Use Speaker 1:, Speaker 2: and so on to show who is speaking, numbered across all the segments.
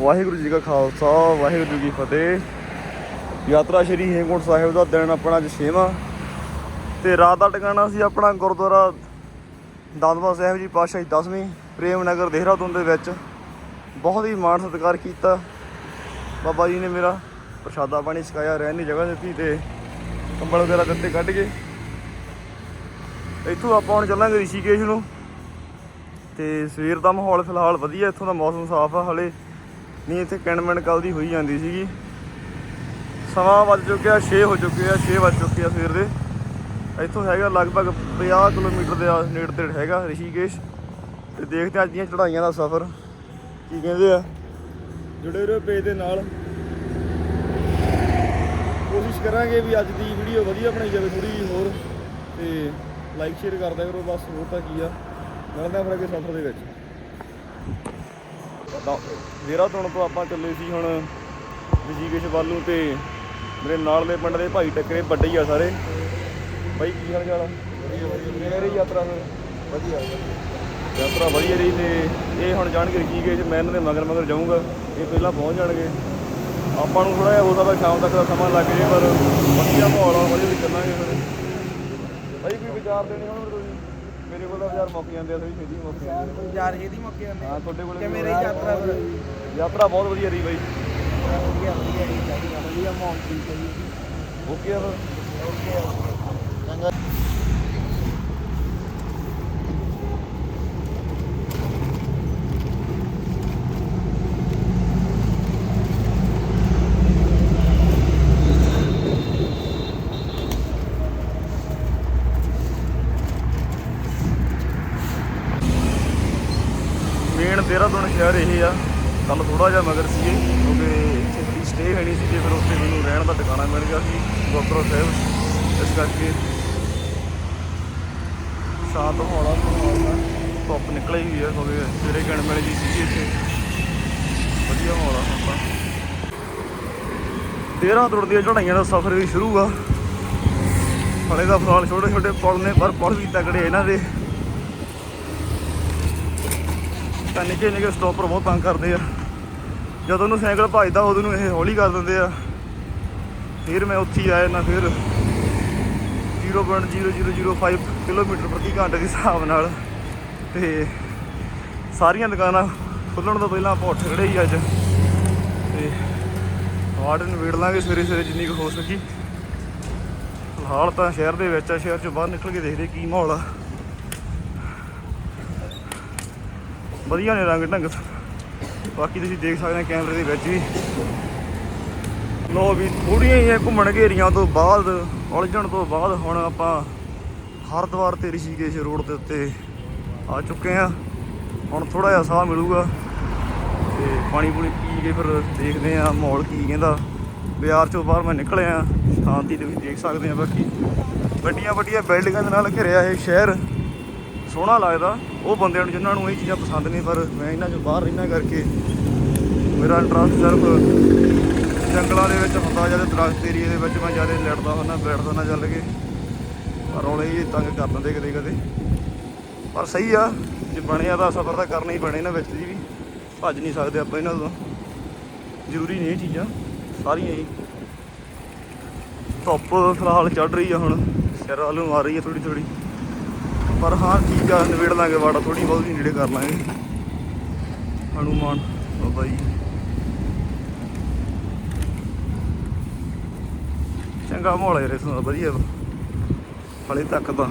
Speaker 1: ਵਾਹਿਗੁਰੂ ਜੀ ਕਾ ਖਾਲਸਾ, ਵਾਹਿਗੁਰੂ ਜੀ ਕੀ ਫਤਿਹ। ਯਾਤਰਾ ਸ਼੍ਰੀ ਹੇਮਕੁੰਟ ਸਾਹਿਬ ਦਾ ਦਿਨ ਆਪਣਾ ਅੱਜ ਛੇਵਾਂ। ਤੇ ਰਾਤ ਦਾ ਟਿਕਾਣਾ ਸੀ ਆਪਣਾ ਗੁਰਦੁਆਰਾ ਦੰਦਵਾ ਸਾਹਿਬ ਜੀ ਪਾਤਸ਼ਾਹੀ 10ਵੀਂ ਪ੍ਰੇਮ ਨਗਰ ਦੇਹਰਾਦੂਨ ਦੇ ਵਿੱਚ। ਬਹੁਤ ਹੀ ਮਾਣ ਸਤਿਕਾਰ ਕੀਤਾ। ਬਾਬਾ ਜੀ ਨੇ ਮੇਰਾ ਪ੍ਰਸ਼ਾਦਾ ਪਾਣੀ ਛਕਾਇਆ, ਰਹਿਣ ਦੀ ਜਗ੍ਹਾ ਦਿੱਤੀ ਤੇ ਕੰਬਲ ਵਗੈਰਾ ਦਿੱਤੇ ਕੱਢ ਕੇ ਇੱਥੋਂ ਆਪਾਂ ਹੁਣ ਚੱਲਾਂਗੇ ਰਿਸ਼ੀਕੇਸ਼ ਨੂੰ। ਤੇ ਸਵੇਰ ਦਾ ਮਾਹੌਲ ਫਿਲਹਾਲ ਵਧੀਆ, ਇੱਥੋਂ ਦਾ ਮੌਸਮ ਸਾਫ਼ ਆ ਹਲੇ। ਨਹੀਂ, ਇੱਥੇ ਕਿਣਮਣ ਕੱਲ ਦੀ ਹੋਈ ਜਾਂਦੀ ਸੀਗੀ। ਸਮਾਂ ਵੱਜ ਚੁੱਕਿਆ 6 ਹੋ ਚੁੱਕੇ ਆ 6 ਵੱਜ ਚੁੱਕੇ ਆ ਸਵੇਰ ਦੇ। ਇੱਥੋਂ ਹੈਗਾ ਲਗਭਗ 50 ਕਿਲੋਮੀਟਰ ਦੇ ਆ- ਨੇੜੇ ਤੇੜ ਹੈਗਾ ਰਿਸ਼ੀਕੇਸ਼। ਤੇ ਦੇਖਦੇ ਹਾਂ ਅੱਜ ਦੀਆਂ ਚੜਾਈਆਂ ਦਾ ਸਫ਼ਰ, ਕੀ ਕਹਿੰਦੇ ਆ। ਜੁੜੇ ਰਹੋ ਪੇਜ ਦੇ ਨਾਲ। ਕੋਸ਼ਿਸ਼ ਕਰਾਂਗੇ ਵੀ ਅੱਜ ਦੀ ਵੀਡੀਓ ਵਧੀਆ ਬਣਾਈ ਜਾਵੇ ਥੋੜੀ ਜਿਹੀ ਹੋਰ। ਤੇ ਲਾਈਕ ਸ਼ੇਅਰ ਕਰਦਾ ਕਰੋ, ਬਸ ਹੋਰ ਤਾਂ ਕੀ ਆ। ਮਿਲਦੇ ਆ ਫਿਰ ਅੱਗੇ ਸਫ਼ਰ ਦੇ ਵਿੱਚ। ਦੇਹਰਾਦੂਨ ਤੋਂ ਆਪਾਂ ਚੱਲੇ ਸੀ ਹੁਣ ਰਿਸ਼ੀਕੇਸ਼ ਵੱਲ ਤੇ ਮੇਰੇ ਨਾਲ ਦੇ ਪਿੰਡ ਦੇ ਭਾਈ ਟੱਕਰੇ ਵੱਡੇ ਹੀ ਆ ਸਾਰੇ। ਬਾਈ ਕੀ ਹਾਲ ਚਾਲ ਆ? ਮੇਰੀ ਯਾਤਰਾ ਫਿਰ?
Speaker 2: ਵਧੀਆ
Speaker 1: ਯਾਤਰਾ ਵਧੀਆ ਰਹੀ ਤੇ ਇਹ ਹੁਣ ਜਾਣਗੇ ਰਿਸ਼ੀਕੇਸ਼ ਮੈਂ ਇਹਨਾਂ ਦੇ ਮਗਰ ਮਗਰ ਜਾਊਂਗਾ। ਇਹ ਪਹਿਲਾਂ ਪਹੁੰਚ ਜਾਣਗੇ। ਆਪਾਂ ਨੂੰ ਥੋੜਾ ਜਿਹਾ ਹੋ ਸਕਦਾ ਸ਼ਾਮ ਤੱਕ ਦਾ ਸਮਾਂ ਲੱਗ ਜੇ ਪਰ ਵਧੀਆ ਮਾਹੌਲ ਆ ਵਧੀਆ ਚੱਲਾਂਗੇ ਫਿਰ। ਬਾਈ ਕੋਈ ਵਿਚਾਰ ਦੇਣੇ ਹੁਣ ਤੁਸੀਂ? ਮੇਰੇ ਕੋਲ ਤਾਂ ਵਿਚਾਰ ਮੁੱਕ ਜਾਂਦੇ ਆ ਥੋੜੀ ਛੇਤੀ ਮੁੱਕ ਜਾਂਦੇ ਆ।
Speaker 2: ਯਾਰ ਇਹਦੀ ਮੌਕੇ ਆਉਂਦੇ
Speaker 1: ਹਾਂ ਤੁਹਾਡੇ ਕੋਲ
Speaker 2: ਕਿ ਮੇਰੀ ਯਾਤਰਾ ਫਿਰ?
Speaker 1: ਯਾਤਰਾ ਬਹੁਤ ਵਧੀਆ ਰਹੀ ਬਾਈ।
Speaker 2: ਵਧੀਆ ਵਧੀਆ ਹੀ ਚਾਹੀਦੀ ਆ ਵਧੀਆ ਠੀਕ ਹੈ ਜੀ
Speaker 1: ਓਕੇ ਆ ਫਿਰ।
Speaker 2: ਚੰਗਾ
Speaker 1: ਮੇਨ ਦੇਹਰਾਦੂਨ ਸ਼ਹਿਰ ਇਹ ਆ ਕੱਲ ਥੋੜਾ ਜਿਹਾ ਮਗਰ ਸੀਗੇ, ਕਿਉਂਕਿ ਇੱਥੇ ਮੇਰੀ ਸਟੇ ਹੈ ਨਹੀਂ ਸੀ ਤੇ ਫਿਰ ਉੱਥੇ ਮੈਨੂੰ ਰਹਿਣ ਦਾ ਟਿਕਾਣਾ ਮਿਲ ਗਿਆ ਸੀ ਗੁਰਦੁਆਰਾ ਸਾਹਿਬ। ਇਸ ਕਰਕੇ ਸ਼ਾਂਤ ਹੌਲਾ ਮਾਹੌਲ ਧੁੱਪ ਨਿਕਲੀ ਹੋਈ ਹੈ ਕਿਉਂਕਿ ਸਵੇਰੇ ਗਣ ਮਿਲੇ ਜੀ ਸੀ ਇੱਥੇ। ਵਧੀਆ ਮਾਹੌਲ ਆ ਹੁਣ ਤਾਂ ਦੇਹਰਾਦੂਨ ਦੀਆਂ ਚੜਾਈਆਂ ਦਾ ਸਫ਼ਰ ਵੀ ਸ਼ੁਰੂ ਆ। ਹਲੇ ਦਾ ਫਿਲਹਾਲ ਛੋਟੇ ਛੋਟੇ ਪੁਲ ਨੇ, ਪਰ ਪੁਲ ਵੀ ਤਕੜੇ ਇਹਨਾਂ ਦੇ। ਤਾਂ ਨਿੱਕੇ ਨਿੱਕੇ ਸਟਾਪਰ ਬਹੁਤ ਤੰਗ ਕਰਦੇ ਆ। ਜਦੋਂ ਨੂੰ ਸਾਈਕਲ ਭਜਦਾ, ਉਦੋਂ ਨੂੰ ਇਹ ਹੌਲੀ ਕਰ ਦਿੰਦੇ ਆ। ਫਿਰ ਮੈਂ ਉੱਥੇ ਹੀ ਆਇਆ ਨਾ ਫਿਰ। 0.0005 ਕਿਲੋਮੀਟਰ ਪ੍ਰਤੀ ਘੰਟੇ ਦੇ ਹਿਸਾਬ ਨਾਲ। ਤੇ ਸਾਰੀਆਂ ਦੁਕਾਨਾਂ ਖੁੱਲਣ ਤੋਂ ਪਹਿਲਾਂ ਆਪਾਂ ਉੱਠ ਖੜੇ ਹੀ ਅੱਜ। ਤੇ ਵਾਰਡ ਨੂੰ ਵੇੜ ਲਾਂਗੇ ਸਵੇਰੇ ਸਵੇਰੇ ਜਿੰਨੀ ਕੁ ਹੋ ਸਕੀ। ਫਿਲਹਾਲ ਤਾਂ ਸ਼ਹਿਰ ਦੇ ਵਿੱਚ ਆ, ਸ਼ਹਿਰ ਚੋਂ ਬਾਹਰ ਨਿਕਲ ਕੇ ਦੇਖਦੇ ਕੀ ਮਾਹੌਲ ਆ। ਵਧੀਆ ਨੇ ਰੰਗ ਢੰਗ। ਬਾਕੀ ਤੁਸੀਂ ਦੇਖ ਸਕਦੇ ਹੋ ਕੈਮਰੇ ਦੇ ਵਿੱਚ ਵੀ। ਲੋ ਵੀ ਥੋੜੀਆਂ ਹੀ ਘੁੰਮਣ ਘੇਰੀਆਂ ਤੋਂ ਬਾਅਦ, ਉਲਝਣ ਤੋਂ ਬਾਅਦ ਹੁਣ ਆਪਾਂ ਹਰਦੁਆਰ ਤੇ ਰਿਸ਼ੀਕੇਸ਼ ਰੋਡ ਦੇ ਉੱਤੇ ਆ ਚੁੱਕੇ ਆ ਹੁਣ ਥੋੜਾ ਜਿਹਾ ਸਾਹ ਮਿਲੂਗਾ ਤੇ ਪਾਣੀ ਪੂਣੀ ਪੀ ਕੇ ਫਿਰ ਦੇਖਦੇ ਆ ਮਾਹੌਲ ਕੀ ਕਹਿੰਦਾ। ਬਾਜ਼ਾਰ ਚੋਂ ਬਾਹਰ ਮੈਂ ਨਿਕਲਿਆ ਸ਼ਾਂਤੀ ਦੇ ਵਿੱਚ ਦੇਖ ਸਕਦੇ ਆ ਬਾਕੀ। ਵੱਡੀਆਂ ਵੱਡੀਆਂ ਬਿਲਡਿੰਗਾਂ ਦੇ ਨਾਲ ਘਿਰਿਆ ਇਹ ਸ਼ਹਿਰ। ਸੋਹਣਾ ਲੱਗਦਾ। ਉਹ ਬੰਦਿਆਂ ਨੂੰ ਜਿਨ੍ਹਾਂ ਨੂੰ ਇਹ ਚੀਜ਼ਾਂ ਪਸੰਦ ਨਹੀਂ ਪਰ ਮੈਂ ਇਹਨਾਂ ਚੋਂ ਬਾਹਰ ਰਹਿਣਾ ਕਰਕੇ ਮੇਰਾ ਇੰਟਰਸਟ ਸਿਰਫ ਜੰਗਲਾਂ ਦੇ ਵਿੱਚ ਹੁੰਦਾ, ਜਾਂ ਦਰਖਤ ਏਰੀਏ ਦੇ ਵਿੱਚ ਮੈਂ ਜ਼ਿਆਦਾ ਲੜਦਾ ਹੁੰਦਾ, ਬੈਠਦਾ ਨਾ ਚੱਲ ਕੇ। ਪਰ ਰੌਲੇ ਇਹ ਤੰਗ ਕਰ ਦਿੰਦੇ ਕਦੇ ਕਦੇ। ਪਰ ਸਹੀ ਆ, ਜੇ ਬਣਿਆ ਤਾਂ ਸਫ਼ਰ ਤਾਂ ਕਰਨਾ ਹੀ ਪੈਣਾ ਇਹਨਾਂ ਵਿੱਚ ਦੀ ਵੀ। ਭੱਜ ਨਹੀਂ ਸਕਦੇ ਆਪਾਂ ਇਹਨਾਂ ਤੋਂ। ਜ਼ਰੂਰੀ ਨਹੀਂ ਇਹ ਚੀਜ਼ਾਂ ਸਾਰੀਆਂ ਹੀ ਧੁੱਪ ਫਿਲਹਾਲ ਚੜ ਰਹੀ ਆ ਹੁਣ। ਸਿਰ ਵੱਲ ਨੂੰ ਆ ਰਹੀ ਆ ਥੋੜੀ ਥੋੜੀ ਪਰ ਹਾਂ, ਠੀਕ ਆ ਨਵੇੜ ਲਾਂਗੇ ਵਾੜਾ ਥੋੜੀ ਬਹੁਤ ਬਹੁਤੀ ਨੇੜੇ ਕਰ ਲਾਂਗੇ। ਹਨੂਮਾਨ, ਬਾਬਾ ਜੀ। ਚੰਗਾ ਮਾਹੌਲ ਹੈ ਰੇਸੋਂ ਦਾ, ਵਧੀਆ ਹਲੇ ਤੱਕ ਤਾਂ।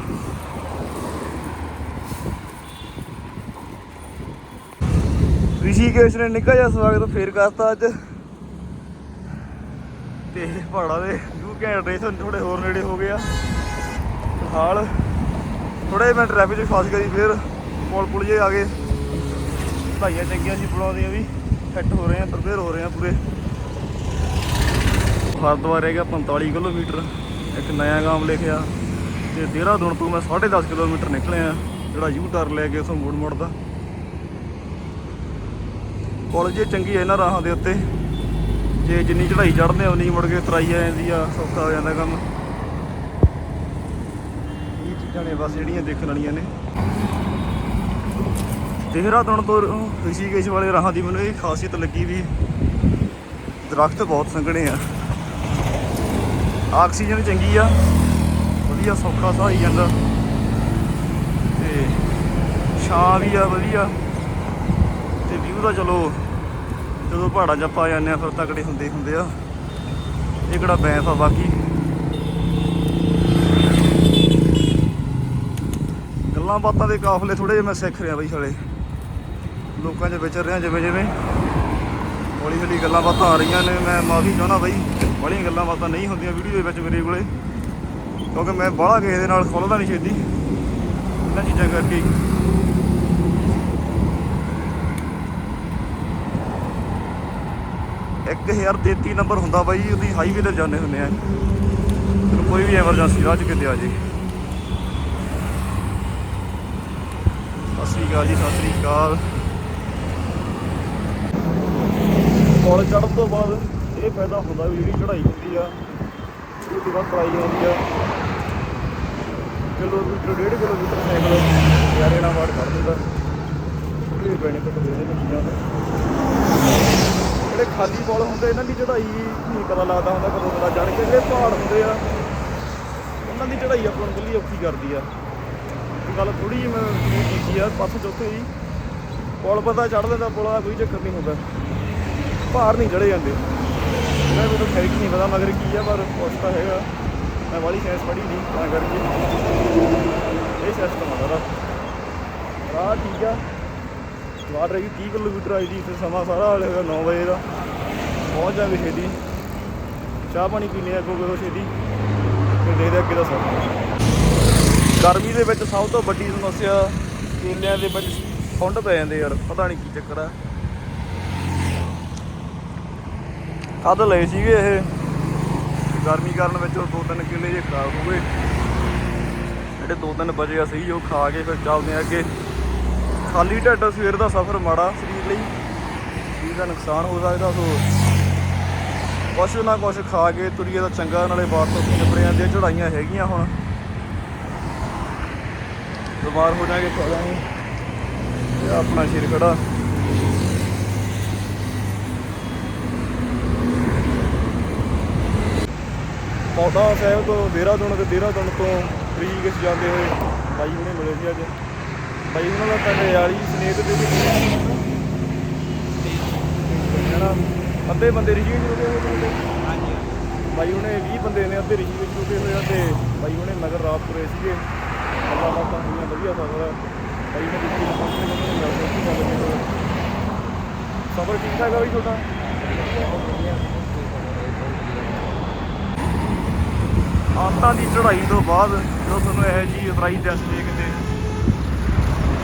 Speaker 1: ਰਿਸ਼ੀਕੇਸ਼ ਨੇ ਨਿੱਕਾ ਜਿਹਾ ਸਵਾਗਤ ਫੇਰ ਕਰਤਾ ਅੱਜ। ਤੇ ਪਹਾੜਾਂ ਦੇ ਵਿਊ ਘੈਂਟ ਰਹੇ ਥੋੜੇ ਹੋਰ ਨੇੜੇ ਹੋ ਗਏ ਆ। ਫਿਲਹਾਲ ਜਿਹਾ ਮੈਂ ਟ੍ਰੈਫਿਕ 'ਚ ਫਸ ਗਿਆ ਫਿਰ ਪੁਲ ਪੁਲ ਜੇ ਆ ਗਏ। ਭਾਈਆਂ ਚੰਗੀਆਂ ਸੀ, ਪੁਲਾਂ ਦੀਆਂ ਵੀ। ਫਿੱਟ ਹੋ ਰਹੇ ਆ ਪ੍ਰਪੇਅਰ ਹੋ ਰਹੇ ਆ ਪੂਰੇ। ਹਰਿਦੁਆਰ ਰਹਿ ਗਿਆ 45 ਕਿਲੋਮੀਟਰ। ਇੱਕ ਨਵਾਂ ਗਾਮ ਲਿਖਿਆ। ਤੇ ਦੇਹਰਾਦੂਨ ਤੋਂ ਮੈਂ 10.5 ਕਿਲੋਮੀਟਰ ਨਿਕਲਿਆ। ਜਿਹੜਾ ਯੂ ਟਰਨ ਲੈ ਕੇ ਉਥੋਂ ਮੋੜ ਮੁੜਦਾ। ਪੁਲ ਜੇ ਚੰਗੀ ਹੈ ਇਹਨਾਂ ਰਾਹਾਂ ਦੇ ਉੱਤੇ। ਜੇ ਜਿੰਨੀ ਚੜ੍ਹਾਈ ਚੜ੍ਹਦੇ ਆ, ਉਨੀ ਮੁੜ ਕੇ ਤਰਾਈ ਆ ਜਾਂਦੀ ਆ, ਸੌਖਾ ਹੋ ਜਾਂਦਾ ਕੰਮ। ਚੀਜ਼ਾਂ ਨੇ ਬਸ ਜਿਹੜੀਆਂ ਦੇਖਣ ਵਾਲੀਆਂ ਨੇ। ਦੇਹਰਾਦੂਨ ਤੋਂ ਰਿਸ਼ੀਕੇਸ਼ ਵਾਲੇ ਰਾਹਾਂ ਦੀ ਮੈਨੂੰ ਇਹ ਖਾਸੀਅਤ ਲੱਗੀ ਵੀ ਦਰਖਤ ਬਹੁਤ ਸੰਘਣੇ ਆ। ਆਕਸੀਜਨ ਚੰਗੀ ਆ, ਵਧੀਆ ਸੌਖਾ ਸਾਹ ਹੀ ਜਾਂਦਾ। ਤੇ ਛਾਂ ਵੀ ਆ, ਵਧੀਆ। ਤੇ ਵਿਊ ਦਾ ਚਲੋ, ਜਦੋਂ ਪਹਾੜਾਂ 'ਚ ਆਪਾਂ ਜਾਂਦੇ ਆ ਫਿਰ ਤਕੜੇ ਹੁੰਦੇ ਹੀ ਹੁੰਦੇ ਆ। ਇਹ ਕਿਹੜਾ ਬੈਂਫ ਆ ਬਾਕੀ। ਗੱਲਾਂ ਬਾਤਾਂ ਦੇ ਕਾਫਲੇ ਥੋੜੇ ਜਿਹਾ ਮੈਂ ਸਿੱਖ ਰਿਹਾ ਬਈ ਹਲੇ ਲੋਕਾਂ 'ਚ ਵਿਚਰ ਰਿਹਾ ਜਿਵੇਂ ਜਿਵੇਂ। ਹੌਲੀ ਹੌਲੀ ਗੱਲਾਂ ਬਾਤਾਂ ਆ ਰਹੀਆਂ ਨੇ, ਮੈਂ ਮਾਫੀ ਚਾਹੁੰਦਾ ਬਈ ਬੜੀਆਂ ਗੱਲਾਂ ਬਾਤਾਂ ਨਹੀਂ ਹੁੰਦੀਆਂ ਵੀਡੀਓ ਦੇ ਵਿੱਚ ਮੇਰੇ ਕੋਲੇ। ਕਿਉਂਕਿ ਮੈਂ ਬਾਹਲਾ ਕਿਸੇ ਦੇ ਨਾਲ ਖੁੱਲਦਾ ਨਹੀਂ ਛੇਤੀ। ਇਹਨਾਂ ਚੀਜ਼ਾਂ ਕਰਕੇ ਇੱਕ ਹਜ਼ਾਰ 33 ਨੰਬਰ ਹੁੰਦਾ ਬਾਈ, ਉਹਦੀ ਹਾਈਵੇ ਤੇ ਜਾਂਦੇ ਹੁੰਦੇ ਆ। ਫਿਰ ਕੋਈ ਵੀ ਐਮਰਜੈਂਸੀ ਰਾਹ 'ਚ ਕਿਤੇ ਆ ਜੇ। ਸ੍ਰੀ ਅਕਾਲ ਜੀ, ਸਤਿ ਸ੍ਰੀ ਅਕਾਲ। ਕੋਲ ਚੜ੍ਹਨ ਤੋਂ ਬਾਅਦ ਇਹ ਫਾਇਦਾ ਹੁੰਦਾ ਵੀ ਜਿਹੜੀ ਚੜ੍ਹਾਈ ਹੁੰਦੀ ਆ ਉਹ ਤੋਂ ਬਾਅਦ ਚੜਾਈ ਆਉਂਦੀ ਆ। ਕਿਲੋਮੀਟਰ ਡੇਢ ਕਿਲੋਮੀਟਰ ਸਾਈਕਲ ਯਾਰੇ ਨਾਲ ਵਾੜ ਕਰ ਦਿੰਦਾ। ਇਹ ਬੈਨੀਫਿਟ ਦੇ ਨੇ ਚੀਜ਼ਾਂ ਦਾ। ਜਿਹੜੇ ਖਾਲੀ ਬੋਲ ਹੁੰਦੇ, ਇਹਨਾਂ ਦੀ ਚੜ੍ਹਾਈ ਨਹੀਂ ਪਤਾ ਲੱਗਦਾ ਹੁੰਦਾ, ਕਦੋਂ ਦਾ ਚੜ੍ਹ ਕੇ। ਜਿਹੜੇ ਪਹਾੜ ਹੁੰਦੇ ਆ, ਉਹਨਾਂ ਦੀ ਚੜ੍ਹਾਈ ਆਪਾਂ ਨੂੰ ਕੱਲੀ ਔਖੀ ਕਰਦੀ ਆ। ਗੱਲ ਥੋੜੀ ਜਿਹੀ ਮੈਂ ਕੀਤੀ ਆ ਪਾਸੇ ਚੌਥੇ ਜੀ ਪੁਲ ਪਤਾ ਚੜ ਲੈਂਦਾ, ਪੁਲ ਦਾ ਕੋਈ ਚੱਕਰ ਨਹੀਂ ਹੁੰਦਾ। ਭਾਰ ਨਹੀਂ ਚੜੇ ਜਾਂਦੇ। ਮੈਂ ਮੈਨੂੰ ਖੈਰ ਨਹੀਂ ਪਤਾ ਮਗਰ ਕੀ ਆ, ਪਰ ਕੁਛ ਤਾਂ ਹੈਗਾ। ਮੈਂ ਵਾਲੀ ਸਾਇੰਸ ਪੜ੍ਹੀ ਨਹੀਂ, ਤਾਂ ਕਰਕੇ। ਇਹ ਸਿਸਟਮ ਆ ਉਹਦਾ ਰਾਹ ਠੀਕ ਆ। ਵਾਟ ਰਹੀ 30 ਕਿਲੋਮੀਟਰ ਆਈ ਦੀ ਤੇ ਸਮਾਂ ਸਾਰਾ ਹਾਲੇ ਹੈਗਾ 9 ਵਜੇ ਦਾ। ਪਹੁੰਚ ਜਾਵਾਂਗੇ ਛੇਤੀ। ਚਾਹ ਪਾਣੀ ਪੀਨੇ ਆ ਕੋਈ ਛੇਤੀ। ਫਿਰ ਦੇਖਦੇ ਅੱਗੇ ਦਾ ਸਫ਼ਰ ਗਰਮੀ ਦੇ ਵਿੱਚ ਸਭ ਤੋਂ ਵੱਡੀ ਸਮੱਸਿਆ ਕੇਲਿਆਂ ਦੇ ਵਿੱਚ ਫੁੰਡ ਪੈ ਜਾਂਦੇ ਯਾਰ, ਪਤਾ ਨਹੀਂ ਕੀ ਚੱਕਰ ਆ। ਕੱਦ ਲਏ ਸੀਗੇ ਇਹ। ਗਰਮੀ ਕਾਰਨ ਵਿੱਚ ਉਹ ਦੋ ਤਿੰਨ ਕਿੱਲੇ ਜੇ ਖਰਾਬ ਹੋ ਗਏ। ਜਿਹੜੇ ਦੋ ਤਿੰਨ ਬਚੇ ਅਸੀਂ ਉਹ ਖਾ ਕੇ ਫਿਰ ਚੱਲਦੇ ਆ ਅੱਗੇ। ਖਾਲੀ ਢਿੱਡ ਸਵੇਰ ਦਾ ਸਫ਼ਰ ਮਾੜਾ ਸਰੀਰ ਲਈ। ਸਰੀਰ ਦਾ ਨੁਕਸਾਨ ਹੋ ਸਕਦਾ, ਸੋ ਕੁਛ ਨਾ ਕੁਛ ਖਾ ਕੇ ਤੁਰੀਏ ਤਾਂ ਚੰਗਾ, ਨਾਲੇ ਬਾਤ ਤੋਂ ਨਿਬੜਿਆਂ ਦੀਆਂ ਚੜਾਈਆਂ ਹੈਗੀਆਂ ਹੁਣ। ਬਿਮਾਰ ਹੋ ਜਾਗੇ ਖਾ ਜਾਾਂਗੇ ਇਹ ਆਪਣਾ ਸ਼ੇਰ ਖੜਾ। ਪੌਦਾ ਸਾਹਿਬ ਤੋਂ ਦੇਹਰਾਦੂਨ ਤੇ ਦੇਹਰਾਦੂਨ ਤੋਂ ਰੀਗਸ ਜਾਂਦੇ ਹੋਏ ਬਾਈ ਹੁਣੇ ਮਿਲੇ ਸੀ ਅੱਜ। ਬਾਈ ਉਹਨਾਂ ਦਾ ਪਹਿਲੇ ਯਾਰੀ ਸਨੇਕ ਦੇ ਵਿੱਚ ਅੱਧੇ ਬੰਦੇ ਰਿਸ਼ੀ ਵਿੱਚ ਰੁਕੇ ਹੋਏ ਨੇ।
Speaker 2: ਹਾਂਜੀ
Speaker 1: ਬਾਈ ਹੁਣੇ 20 ਬੰਦੇ ਨੇ ਅੱਧੇ ਰਿਸ਼ੀ ਵਿੱਚ ਰੁਕੇ ਹੋਏ ਆ ਤੇ ਬਾਈ ਹੁਣੇ ਮਗਰ ਰਾਤ ਤੁਰੇ ਸੀਗੇ। ਅੱਲਾ ਬਾਤਾਂ ਵਧੀਆ ਸਫ਼ਰ ਆ। ਬਾਈ ਨੇ ਰਿਸ਼ੀ ਨੂੰ ਪਹੁੰਚਣੇ ਕਹਿੰਦੇ ਨੇ ਗੱਲ ਕੀ ਗੱਲ ਨਹੀਂ ਸਫ਼ਰ ਠੀਕ ਠਾਕ ਆ ਬਈ ਤੁਹਾਡਾ? ਆਤਾਂ ਦੀ ਚੜ੍ਹਾਈ ਤੋਂ ਬਾਅਦ ਜਦੋਂ ਤੁਹਾਨੂੰ ਇਹ ਜੀ ਉਤਰਾਈ ਦੱਸਦੇ ਕਿਤੇ,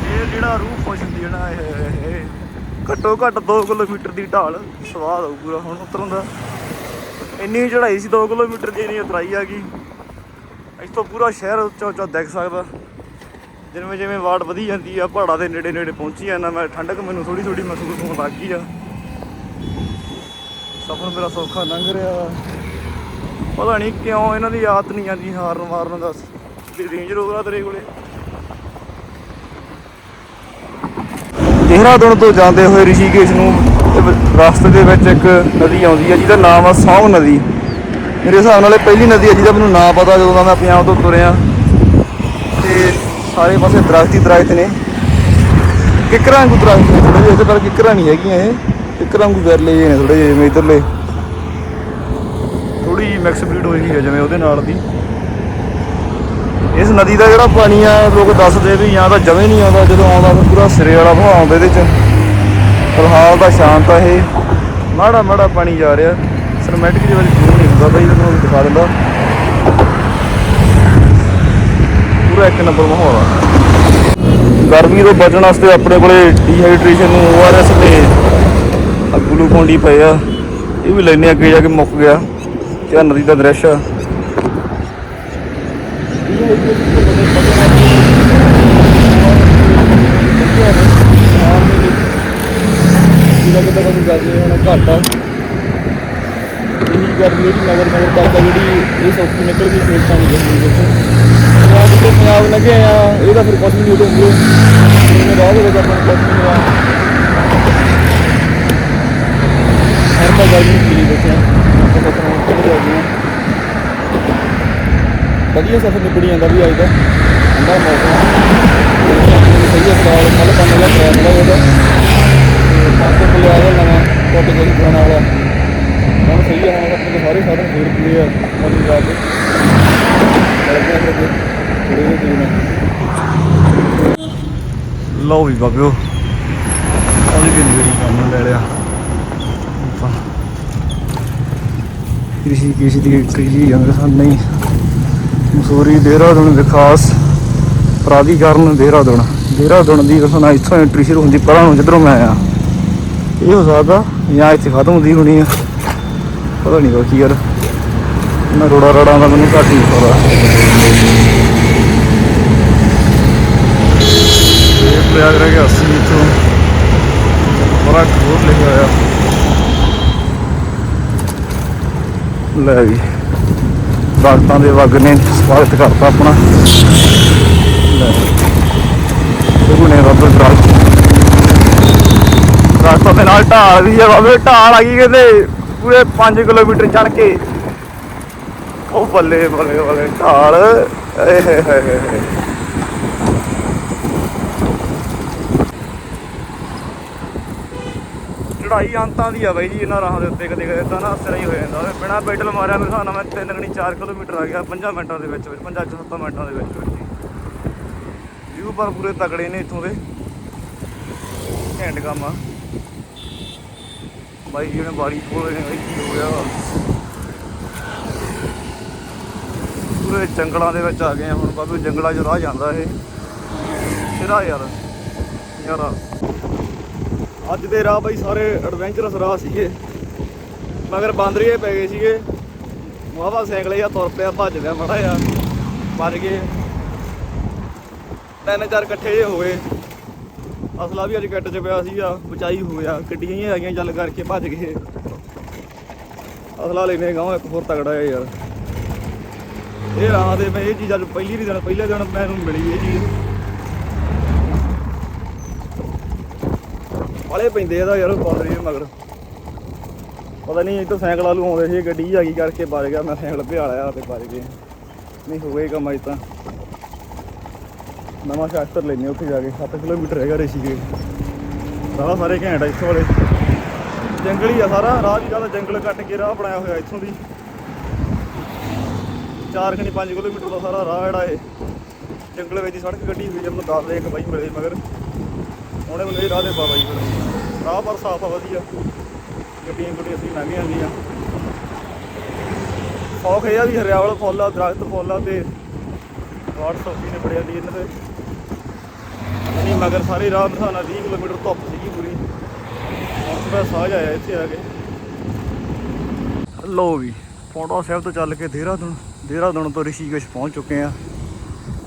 Speaker 1: ਇਹ ਜਿਹੜਾ ਰੂਹ ਖੁਸ਼ ਹੁੰਦੀ ਹੈ ਨਾ, ਇਹ ਘੱਟੋ ਘੱਟ 2 ਕਿਲੋਮੀਟਰ ਦੀ ਢਾਲ ਸਵਾਦ ਆਊ ਪੂਰਾ, ਹੁਣ ਉਤਰਨ ਦਾ। ਇੰਨੀ ਚੜ੍ਹਾਈ ਸੀ 2 ਕਿਲੋਮੀਟਰ ਦੀ ਇੰਨੀ ਉਤਰਾਈ ਆ ਗਈ। ਇਸ ਤੋਂ ਪੂਰਾ ਸ਼ਹਿਰ ਉੱਚਾ ਉੱਚਾ ਦਿਖ ਸਕਦਾ। ਜਿਵੇਂ ਜਿਵੇਂ ਵਾਟ ਵਧੀ ਜਾਂਦੀ ਆ, ਪਹਾੜਾਂ ਦੇ ਨੇੜੇ ਨੇੜੇ ਪਹੁੰਚੀ ਜਾਂਦਾ, ਮੈਂ ਠੰਡਕ ਮੈਨੂੰ ਥੋੜੀ ਥੋੜੀ ਮਹਿਸੂਸ ਹੋਣ ਲੱਗ ਗਈ ਆ। ਸਫ਼ਰ ਮੇਰਾ ਸੌਖਾ ਲੰਘ ਰਿਹਾ। ਪਤਾ ਨਹੀਂ ਕਿਉਂ ਇਹਨਾਂ ਦੀ ਆਦਤ ਨਹੀਂ ਆਂਦੀ ਹਾਰਨ ਮਾਰਨ ਦਾ। ਵੀ ਰੇਂਜ ਰੋਵਰ ਤੇਰੇ ਕੋਲੇ। ਦੇਹਰਾਦੂਨ ਤੋਂ ਜਾਂਦੇ ਹੋਏ ਰਿਸ਼ੀਕੇਸ਼ ਨੂੰ ਰਸਤੇ ਦੇ ਵਿੱਚ ਇੱਕ ਨਦੀ ਆਉਂਦੀ ਹੈ ਜਿਹਦਾ ਨਾਮ ਆ ਸੌਂਗ ਨਦੀ। ਮੇਰੇ ਹਿਸਾਬ ਨਾਲ ਇਹ ਪਹਿਲੀ ਨਦੀ ਹੈ ਜਿਹਦਾ ਮੈਨੂੰ ਨਾਂ ਪਤਾ ਜਦੋਂ ਦਾ ਮੈਂ ਪੰਜਾਬ ਤੋਂ ਤੁਰਿਆ। ਤੇ ਸਾਰੇ ਪਾਸੇ ਦਰਖਤ ਹੀ ਦਰਖਤ ਨੇ। ਕਿਕਰਾਂ ਵਾਂਗੂ ਦਰਖਤ ਨੇ ਥੋੜੇ ਜਿਹੇ ਇਹਦੇ ਪਰ ਕਿਕਰਾਂ ਨਹੀਂ ਹੈਗੀਆਂ ਇਹ। ਕਿਕਰਾਂ ਵਾਂਗੂ ਵਿਰਲੇ ਜਿਹੇ ਨੇ ਥੋੜੇ ਜਿਹੇ, ਜਿਵੇਂ ਇਧਰਲੇ। ਥੋੜੀ ਜਿਹੀ ਮਿਕਸ ਬਰੀਡ ਹੋਈ ਹੈ ਜਿਵੇਂ ਉਹਦੇ ਨਾਲ ਦੀ। ਇਸ ਨਦੀ ਦਾ ਜਿਹੜਾ ਪਾਣੀ ਆ, ਲੋਕ ਦੱਸਦੇ ਵੀ ਜਾਂ ਤਾਂ ਜਵੇਂ ਨਹੀਂ ਆਉਂਦਾ, ਜਦੋਂ ਆਉਂਦਾ ਤਾਂ ਪੂਰਾ ਸਿਰੇ ਵਾਲਾ ਵਹਾਅ ਆਉਂਦਾ ਇਹਦੇ ਚ। ਫਿਲਹਾਲ ਤਾਂ ਸ਼ਾਂਤ ਆ ਇਹ। ਮਾੜਾ ਮਾੜਾ ਪਾਣੀ ਜਾ ਰਿਹਾ। ਸਿਨੇਮੈਟਿਕ ਦੇ ਵਿੱਚ ਜ਼ੂਮ ਨਹੀਂ ਹੁੰਦਾ ਬਈ ਤੁਹਾਨੂੰ ਦਿਖਾ ਦਿੰਦਾ। ਪੂਰਾ ਇੱਕ ਨੰਬਰ ਮਾਹੌਲ ਆ। ਗਰਮੀ ਤੋਂ ਬਚਣ ਵਾਸਤੇ ਆਪਣੇ ਕੋਲੇ ਡੀਹਾਈਡਰੇਸ਼ਨ ਨੂੰ ORS ਤੇ ਗਲੂਕੋਨ ਡੀ ਪਏ ਆ। ਇਹ ਵੀ ਲੈਣੇ ਅੱਗੇ ਜਾ ਕੇ ਮੁੱਕ ਗਿਆ। ਤੇ ਨਦੀ ਦਾ ਦ੍ਰਿਸ਼ ਆ। ਜਿਹਦਾ ਕਿਤੇ ਕੋਈ ਗੱਲ ਨਹੀਂ ਹੁਣ ਘੱਟ ਆ ਇਹੀ ਗਰਮੀ ਜਿਹੜੀ ਮਗਰ ਮਗਰ ਕਰਦਾ ਜਿਹੜੀ ਇਹ ਸੌਖੀ ਨਿਕਲ ਗਈ, ਫੇਰ ਤਾਂ ਨਹੀਂ ਗਰਮੀ ਦੇਖੋ ਪੰਜਾਬ ਦੇ ਪੰਜਾਬ ਲੱਗੇ ਆ ਇਹਦਾ ਫਿਰ ਕੁਛ ਨਹੀਂ ਉਦੋਂ ਇਹਨੇ ਬਾਅਦ ਦੇ ਵਿੱਚ ਆਪਾਂ ਨੂੰ ਕੁਛ ਨਹੀਂ ਮਿਲਿਆ ਹਰ ਤਾਂ ਗੱਲ ਨਹੀਂ ਮਿਲੀ ਆਪਾਂ ਤਾਂ ਹੁਣ ਕਿਹੜੇ ਜਾ ਗਏ ਵਧੀਆ ਸਫ਼ਰ ਨਿਬੜ ਜਾਂਦਾ ਵੀ ਅੱਜ ਦਾ ਠੰਡਾ ਮੌਸਮ ਤੇ ਸਹੀ ਹੈ ਸਾਲ ਕੱਲ ਪੰਜ ਲੱਖ ਰੁਪਏ ਦਾ ਉਹਦਾ ਤੇ ਪੰਜ ਸੌ ਨਵਾਂ ਕੋਟ ਕੋਈ ਪੁਰਾਣਾ ਵਾਲਾ। ਹੁਣ ਸਹੀ ਹੈ ਹੁਣ ਆਪਣੇ ਸਾਰੇ ਸਾਧਨ ਫੇਰ ਪੂਰੇ ਆ ਮੋਦੀ ਜਾ ਕੇ ਲਓ ਵੀ ਬਾਬਿਓ ਉਹਦੀ ਵੀ ਮੇਰੀ ਕੰਮ ਲੈ ਲਿਆ। ਆਪਾਂ ਕ੍ਰਿਸ਼ੀ ਕ੍ਰਿਸ਼ੀ ਦੀ ਕ੍ਰਿਸ਼ੀ ਜੰਗ ਸਨ ਨਹੀਂ ਮਸੂਰੀ ਦੇਹਰਾਦੂਨ ਵਿਕਾਸ ਪ੍ਰਾਧਿਕਰਨ ਦੇਹਰਾਦੂਨ। ਦੇਹਰਾਦੂਨ ਦੀ ਰਸਨਾ ਇੱਥੋਂ ਐਂਟਰੀ ਸ਼ੁਰੂ ਹੁੰਦੀ ਪਰਾਂ ਨੂੰ, ਜਿੱਧਰੋਂ ਮੈਂ ਆਇਆ। ਇਹ ਹੋ ਸਕਦਾ ਜਾਂ ਇੱਥੇ ਖਤਮ ਹੁੰਦੀ ਹੋਣੀ ਆ। ਪਤਾ ਨਹੀਂ ਬਾਕੀ ਯਾਰ ਮੈਂ ਰੋੜਾ ਰੜਾ ਦਾ ਮੈਨੂੰ ਘੱਟ ਹੀ ਪਤਾ। ਇਹ ਪ੍ਰਯਾਗ ਰਹਿ ਗਿਆ ਸੀ ਇੱਥੋਂ ਬੜਾ ਖੋਰ ਲਿਖਿਆ ਹੋਇਆ ਲੈ ਵੀ। ਦਰਖਤਾਂ ਦੇ ਵਗ ਨੇ ਸਵਾਗਤ ਕਰਤਾ ਆਪਣਾ। ਲੈ। ਉਹਨੇ ਰੱਬ ਦਰਖਤ ਦਰਖਤਾਂ ਦੇ ਨਾਲ ਢਾਲ ਵੀ ਹੈ ਬਾਬੇ ਢਾਲ ਆ ਗਈ ਕਹਿੰਦੇ ਪੂਰੇ 5 ਕਿਲੋਮੀਟਰ ਚੜ ਕੇ। ਉਹ ਬੱਲੇ ਬੱਲੇ ਬੱਲੇ, ਢਾਲ। ਏ ਹੇ ਹੇ ਹੇ ਚੜਾਈ ਅੰਤਾਂ ਦੀ ਆ ਬਾਈ ਜੀ, ਇਹਨਾਂ ਰਾਹਾਂ ਦੇ ਉੱਤੇ। ਕਦੇ ਕਦੇ ਤਾਂ ਨਾ ਅਸਰ ਹੀ ਹੋ ਜਾਂਦਾ। ਓਏ ਬਿਨਾ ਪੈਡਲ ਮਾਰਿਆ ਮੇਰੇ ਹਿਸਾਬ ਨਾਲ ਮੈਂ ਤਿੰਨ ਗਣੀ 4 ਕਿਲੋਮੀਟਰ ਆ ਗਿਆ 5 ਮਿੰਟਾਂ ਦੇ ਵਿੱਚ ਵਿੱਚ 5 7 ਮਿੰਟਾਂ ਦੇ ਵਿੱਚ ਵਿੱਚ ਵਿਊ ਪਰ ਪੂਰੇ ਤਕੜੇ ਨੇ ਇੱਥੋਂ ਦੇ। ਘੈਂਟ ਕੰਮ ਆ। ਬਾਈ ਜੀ ਨੇ ਬਾੜੀ ਖੋਲੇ ਨੇ ਬਾਈ ਕੀ ਹੋ ਗਿਆ ਵਾ। ਪੂਰੇ ਜੰਗਲਾਂ ਦੇ ਵਿੱਚ ਆ ਗਏ ਹੁਣ ਬਾਬੂ, ਜੰਗਲਾਂ 'ਚ ਰਾਹ ਜਾਂਦਾ ਇਹ। ਸਿਰਾ ਯਾਰ ਯਾਰ। ਅੱਜ ਦੇ ਰਾਹ ਬਾਈ ਸਾਰੇ ਐਡਵੈਂਚਰਸ ਰਾਹ ਸੀਗੇ। ਮਗਰ ਬਾਂਦਰੀਏ ਪੈ ਗਏ ਸੀਗੇ। ਵਾਵਾ ਸਾਈਕਲ ਜਾਂ ਤੁਰ ਪਿਆ, ਭੱਜ ਭੱਜਦਿਆ ਮੜਾ ਆ ਭੱਜ ਗਏ। ਤਿੰਨ ਚਾਰ ਇਕੱਠੇ ਜਿਹੇ ਹੋ ਗਏ। ਅਸਲਾ ਵੀ ਅੱਜ ਕੱਟ ਚ ਪਿਆ ਸੀਗਾ ਬਚਾਈ ਹੋ ਗਿਆ ਗੱਡੀਆਂ ਹੀ ਆ ਗਈਆਂ ਚੱਲ ਕਰਕੇ ਭੱਜ ਗਏ। ਅਸਲਾ ਲੈਨੇ ਗਾਉਂ ਇੱਕ ਹੋਰ ਤਗੜਾ ਹੈ ਯਾਰ। ਇਹ ਰਾਹ ਦੇ ਮੈਂ ਇਹ ਚੀਜ਼ ਅੱਜ ਪਹਿਲੀ ਵੀ ਦਿਨ, ਪਹਿਲੇ ਦਿਨ ਮੈਨੂੰ ਮਿਲੀ ਇਹ ਚੀਜ਼। ਵਾਲੇ ਪੈਂਦੇ ਇਹਦਾ ਯਾਰ ਬਾਦਰੀ ਮਗਰ। ਪਤਾ ਨਹੀਂ ਤਾਂ ਸਾਈਕਲ ਵਾਲੂ ਆਉਂਦੇ ਸੀ, ਗੱਡੀ ਆ ਗਈ ਕਰਕੇ ਵੱਜ ਗਿਆ, ਮੈਂ ਸਾਈਕਲ ਭਿਆ ਲਿਆ ਤੇ ਵੱਜ ਗਏ। ਨਹੀਂ ਹੋ ਗਏ ਕੰਮ ਅੱਜ ਤਾਂ। ਨਵਾਂ ਸ਼ਾਸਤਰ ਲੈਨੇ ਉੱਥੇ ਜਾ ਕੇ 7 ਕਿਲੋਮੀਟਰ ਹੈਗਾ ਰੇਸ਼ੀਕੇ ਰਾਹ ਸਾਰੇ ਘੈਂਟ ਆ ਇੱਥੋਂ ਵਾਲੇ। ਜੰਗਲ ਹੀ ਆ ਸਾਰਾ, ਰਾਹ ਵੀ ਜ਼ਿਆਦਾ ਜੰਗਲ ਕੱਟ ਕੇ ਰਾਹ ਬਣਾਇਆ ਹੋਇਆ ਇੱਥੋਂ ਦੀ। 4 ਖਣੀ 5 ਕਿਲੋਮੀਟਰ ਦਾ ਸਾਰਾ ਰਾਹ ਜਿਹੜਾ ਇਹ। ਜੰਗਲ ਵਿੱਚ ਹੀ ਸੜਕ ਗੱਡੀ ਹੋਈ ਜਦੋਂ ਮੈਨੂੰ ਦੱਸ ਦੇ ਇੱਕ ਬਾਈ ਮਿਲੇ ਮਗਰ। ਉਹਨੇ ਮੈਨੂੰ ਇਹ ਰਾਹ ਦੇ ਪਾ ਬਾਈ ਫਿਰ ਰਾਹ ਪਰ ਸਾਫ਼ ਆ, ਵਧੀਆ। ਗੱਡੀਆਂ ਗੁੱਡੀਆਂ ਅਸੀਂ ਲੰਘ ਜਾਂਦੀਆਂ ਸੌਖ ਇਹ ਆ ਵੀ ਹਰਿਆਵਲ ਫੁੱਲ ਆ, ਦਰਖਤ ਫੁੱਲ ਆ ਤੇ ਵਾਟ ਸੌਖੀ ਨੇ ਬੜਿਆ ਦੀ ਇਹਨਾਂ ਦੇ। ਨਹੀਂ, ਮਗਰ ਸਾਰੀ ਰਾਹ ਮਸਾਨਾ 20 ਕਿਲੋਮੀਟਰ ਧੁੱਪ ਸੀਗੀ ਪੂਰੀ। ਹੁਣ ਥੋੜਾ ਸਾਜ ਆਇਆ ਇੱਥੇ ਆ ਕੇ। ਲੋ ਵੀ ਪੌਂਡਾ ਸਾਹਿਬ ਤੋਂ ਚੱਲ ਕੇ ਦੇਹਰਾਦੂਨ। ਦੇਹਰਾਦੂਨ ਤੋਂ ਰਿਸ਼ੀਕੇਸ਼ ਪਹੁੰਚ ਚੁੱਕੇ ਆ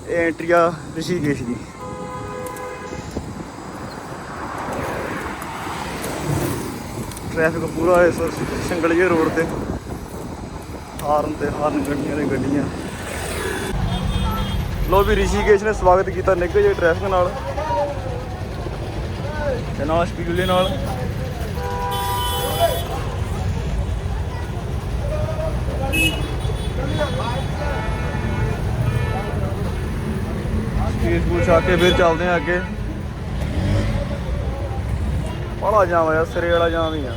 Speaker 1: ਇਹ ਐਂਟਰੀ ਆ ਰਿਸ਼ੀਕੇਸ਼ ਦੀ। ਟ੍ਰੈਫਿਕ ਪੂਰਾ ਇਸ ਸਿੰਗਲੀਏ ਰੋਡ ਤੇ। ਹਾਰਨ ਤੇ ਹਾਰਨ ਗੱਡੀਆਂ ਦੇ ਗੱਡੀਆਂ। ਲੋ ਵੀ, ਰਿਸ਼ੀਕੇਸ਼ ਨੇ ਸਵਾਗਤ ਕੀਤਾ ਨਿੱਘੇ ਜਿਹੇ ਟ੍ਰੈਫਿਕ ਨਾਲ। ਤੇ ਨਾਲ ਸਪੀਡ ਨਾਲ। ਸਪੀਡ ਪੁੱਛ ਕੇ ਫਿਰ ਚੱਲਦੇ ਆ ਅੱਗੇ। ਬੜਾ ਜਾਮ ਆ ਸਿਰੇ ਵਾਲਾ ਜਾਮ ਹੀ ਆ।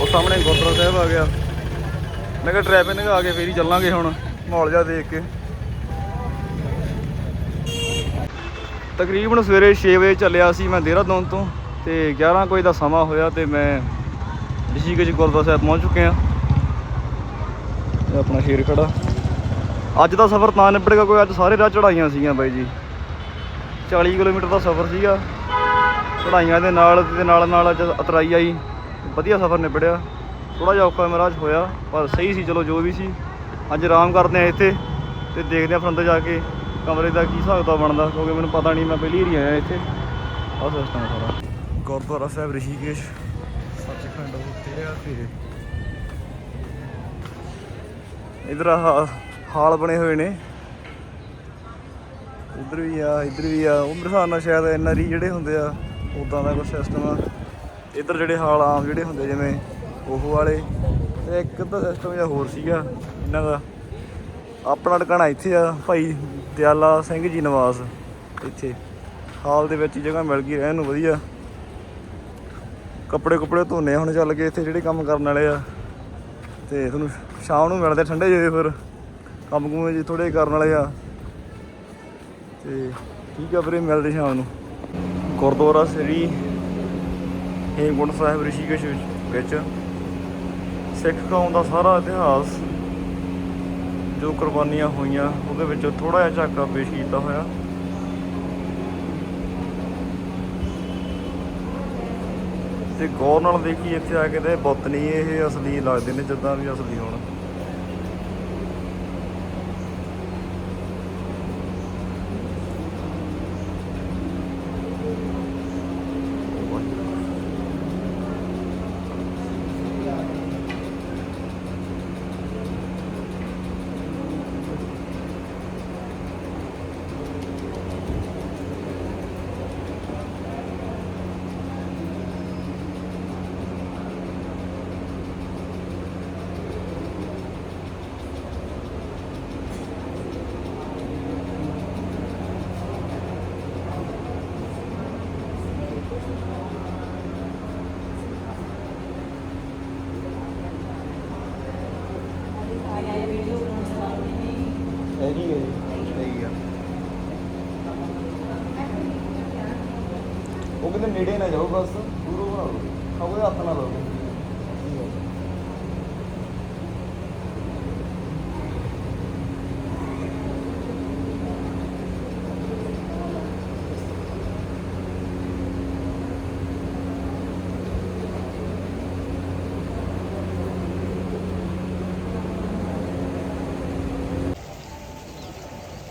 Speaker 1: ਉਹ ਸਾਹਮਣੇ ਗੁਰਦੁਆਰਾ ਸਾਹਿਬ ਆ ਗਿਆ। ਮੈਂ ਕਿਹਾ ਟ੍ਰੈਫਿਕ ਆ ਕੇ ਫੇਰ ਹੀ ਚੱਲਾਂਗੇ ਹੁਣ, ਮਾਹੌਲ ਜਿਹਾ ਦੇਖ ਕੇ। ਤਕਰੀਬਨ ਸਵੇਰੇ 6 ਵਜੇ ਚੱਲਿਆ ਸੀ ਮੈਂ ਦੇਹਰਾਦੂਨ ਤੋਂ ਤੇ 11 ਕੁ ਵਜੇ ਦਾ ਸਮਾਂ ਹੋਇਆ ਤੇ ਮੈਂ ਰਿਸ਼ੀਕੇਸ਼ ਗੁਰਦੁਆਰਾ ਸਾਹਿਬ ਪਹੁੰਚ ਚੁੱਕੇ ਆ ਆਪਣਾ ਸ਼ੇਰ ਖੜਾ। ਅੱਜ ਦਾ ਸਫ਼ਰ ਤਾਂ ਨਿਬੜੇਗਾ ਕੋਈ, ਅੱਜ ਸਾਰੇ ਰਾਹ ਚੜਾਈਆਂ ਸੀਗੀਆਂ ਬਾਈ ਜੀ। 40 ਕਿਲੋਮੀਟਰ ਦਾ ਸਫ਼ਰ ਸੀਗਾ। ਚੜਾਈਆਂ ਦੇ ਨਾਲ ਤੇ ਨਾਲ ਨਾਲ ਅੱਜ ਅਤਰਾਈ ਆਈ। ਵਧੀਆ ਸਫ਼ਰ ਨਿਬੜਿਆ। ਥੋੜਾ ਜਿਹਾ ਔਖਾ ਮਹਾਰਾਜ ਹੋਇਆ, ਪਰ ਸਹੀ ਸੀ, ਚਲੋ ਜੋ ਵੀ ਸੀ। ਅੱਜ ਆਰਾਮ ਕਰਦੇ ਆ ਇੱਥੇ ਤੇ ਦੇਖਦੇ ਆ ਫਿਰ ਜਾ ਕੇ ਕਮਰੇ ਦਾ ਕੀ ਹਿਸਾਬ ਕਿਤਾਬ ਬਣਦਾ? ਕਿਉਂਕਿ ਮੈਨੂੰ ਪਤਾ ਨਹੀਂ ਮੈਂ ਪਹਿਲੀ ਵਾਰੀ ਆਇਆ ਇੱਥੇ। ਆਹ ਸਿਸਟਮ ਸਾਰਾ। ਗੁਰਦੁਆਰਾ ਸਾਹਿਬ ਰਿਸ਼ੀਕੇਸ਼। ਸੱਚਖੰਡ ਉੱਤੇ ਆ ਤੇ ਇਧਰ ਆਹ ਹਾਲ ਬਣੇ ਹੋਏ ਨੇ। ਇੱਧਰ ਵੀ ਆ ਇੱਧਰ ਵੀ ਆ। ਉਹ ਮੇਰੇ ਨਾਲ ਸ਼ਾਇਦ ਐਨਆਰਈ ਜਿਹੜੇ ਹੁੰਦੇ ਆ ਉਦਾਂ ਦਾ ਕੁਝ ਸਿਸਟਮ ਆ। ਇੱਧਰ ਜਿਹੜੇ ਹਾਲ ਆਮ ਜਿਹੜੇ ਹੁੰਦੇ ਜਿਵੇਂ ਉਹ ਵਾਲੇ ਤੇ ਇੱਕ ਤਾਂ ਸਿਸਟਮ ਜਿਹਾ ਹੋਰ ਸੀਗਾ ਇਹਨਾਂ ਦਾ। ਆਪਣਾ ਟਿਕਾਣਾ ਇੱਥੇ ਆ ਭਾਈ ਦਿਆਲਾ ਸਿੰਘ ਜੀ ਨਿਵਾਸ, ਇੱਥੇ। ਹਾਲ ਦੇ ਵਿੱਚ ਜਗ੍ਹਾ ਮਿਲ ਗਈ, ਰਹਿਣ ਨੂੰ ਵਧੀਆ। ਕੱਪੜੇ ਕੁਪੜੇ ਧੋਨੇ ਹੁਣ ਚੱਲ ਕੇ ਇੱਥੇ ਜਿਹੜੇ ਕੰਮ ਕਰਨ ਵਾਲੇ ਆ। ਤੇ ਤੁਹਾਨੂੰ ਸ਼ਾਮ ਨੂੰ ਮਿਲਦੇ ਠੰਡੇ ਜਿਹੇ ਫਿਰ। ਕੰਮ ਕੁਮ ਜੀ ਥੋੜੇ ਕਰਨ ਵਾਲੇ ਆ। ਤੇ ਠੀਕ ਆ ਵੀਰੇ, ਮਿਲਦੇ ਸ਼ਾਮ ਨੂੰ। ਗੁਰਦੁਆਰਾ ਸ੍ਰੀ ਹੇਮਕੁੰਟ ਸਾਹਿਬ, ਰਿਸ਼ੀਕੇਸ਼ ਵਿੱਚ। ਸਿੱਖ ਕੌਮ ਦਾ ਸਾਰਾ ਇਤਿਹਾਸ ਜੋ ਕੁਰਬਾਨੀਆਂ ਹੋਈਆਂ, ਉਹਦੇ ਵਿੱਚ ਥੋੜਾ ਜਿਹਾ ਝਾਕਾ ਪੇਸ਼ ਕੀਤਾ ਹੋਇਆ। ਤੇ ਗੌਰ ਨਾਲ ਦੇਖੀ ਇੱਥੇ ਆ ਕੇ ਤੇ ਬੁੱਤ ਨਹੀਂ ਇਹ ਅਸਲੀ ਲੱਗਦੇ ਨੇ, ਜਿੱਦਾਂ ਵੀ ਅਸਲੀ ਹੋਣ। ਨੇੜੇ ਨਾ ਜਾਓ ਬਸ ਦੂਰੋਂ ਬਣਾ ਲਓ। ਉਹਦੇ ਹੱਥ ਨਾਲ ਲਾਓ।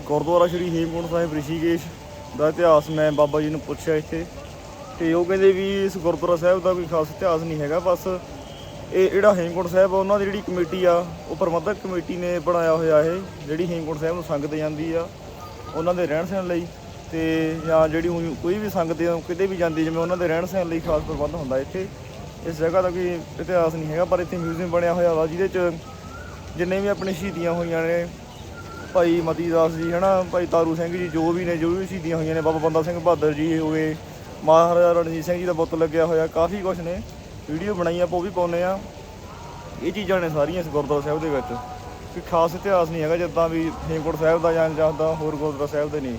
Speaker 1: ਗੁਰਦੁਆਰਾ ਸ਼੍ਰੀ ਹੇਮਕੁੰਟ ਸਾਹਿਬ, ਰਿਸ਼ੀਕੇਸ਼ ਦਾ ਇਤਿਹਾਸ ਮੈਂ ਬਾਬਾ ਜੀ ਨੂੰ ਪੁੱਛਿਆ ਇੱਥੇ। ਤੇ ਉਹ ਕਹਿੰਦੇ ਵੀ ਇਸ ਗੁਰਦੁਆਰਾ ਸਾਹਿਬ ਦਾ ਕੋਈ ਖਾਸ ਇਤਿਹਾਸ ਨਹੀਂ ਹੈਗਾ, ਬਸ ਇਹ ਜਿਹੜਾ ਹੇਮਕੁੰਟ ਸਾਹਿਬ ਉਹਨਾਂ ਦੀ ਜਿਹੜੀ ਕਮੇਟੀ ਆ, ਉਹ ਪ੍ਰਬੰਧਕ ਕਮੇਟੀ ਨੇ ਬਣਾਇਆ ਹੋਇਆ ਇਹ, ਜਿਹੜੀ ਹੇਮਕੁੰਟ ਸਾਹਿਬ ਨੂੰ ਸੰਗਤ ਜਾਂਦੀ ਆ, ਉਹਨਾਂ ਦੇ ਰਹਿਣ ਸਹਿਣ ਲਈ ਤੇ ਜਾਂ ਜਿਹੜੀ ਊਂ ਕੋਈ ਵੀ ਸੰਗਤ ਕਿਤੇ ਵੀ ਜਾਂਦੀ ਜਿਵੇਂ ਉਹਨਾਂ ਦੇ ਰਹਿਣ ਸਹਿਣ ਲਈ ਖਾਸ ਪ੍ਰਬੰਧ ਹੁੰਦਾ ਇੱਥੇ, ਇਸ ਜਗ੍ਹਾ ਦਾ ਕੋਈ ਇਤਿਹਾਸ ਨਹੀਂ ਹੈਗਾ, ਪਰ ਇੱਥੇ ਮਿਊਜ਼ੀਅਮ ਬਣਿਆ ਹੋਇਆ ਵਾ, ਜਿਹਦੇ ਚ ਜਿੰਨੇ ਵੀ ਆਪਣੇ ਸ਼ਹੀਦੀਆਂ ਹੋਈਆਂ ਨੇ, ਭਾਈ ਮਤੀ ਦਾਸ ਜੀ, ਹਨਾ, ਭਾਈ ਤਾਰੂ ਸਿੰਘ ਜੀ, ਜੋ ਵੀ ਨੇ, ਜੋ ਵੀ ਸ਼ਹੀਦੀਆਂ ਹੋਈਆਂ ਨੇ, ਬਾਬਾ ਬੰਦਾ ਸਿੰਘ ਬਹਾਦਰ ਜੀ ਹੋਵੇ ਮਹਾਰਾਜਾ ਰਣਜੀਤ ਸਿੰਘ ਜੀ ਦਾ ਬੁੱਤ ਲੱਗਿਆ ਹੋਇਆ, ਕਾਫੀ ਕੁਝ ਨੇ। ਵੀਡੀਓ ਬਣਾਈ ਆਪਾਂ ਉਹ ਵੀ ਪਾਉਨੇ ਆ। ਇਹ ਚੀਜ਼ਾਂ ਨੇ ਸਾਰੀਆਂ ਇਸ ਗੁਰਦੁਆਰਾ ਸਾਹਿਬ ਦੇ ਵਿੱਚ। ਕੋਈ ਖਾਸ ਇਤਿਹਾਸ ਨਹੀਂ ਹੈਗਾ ਜਿੱਦਾਂ ਵੀ ਹੇਮਕੁੰਟ ਸਾਹਿਬ ਦਾ ਜਾਂ ਜਾਂ ਦਾ ਹੋਰ ਗੁਰਦੁਆਰਾ ਸਾਹਿਬ ਦੇ ਨਹੀਂ।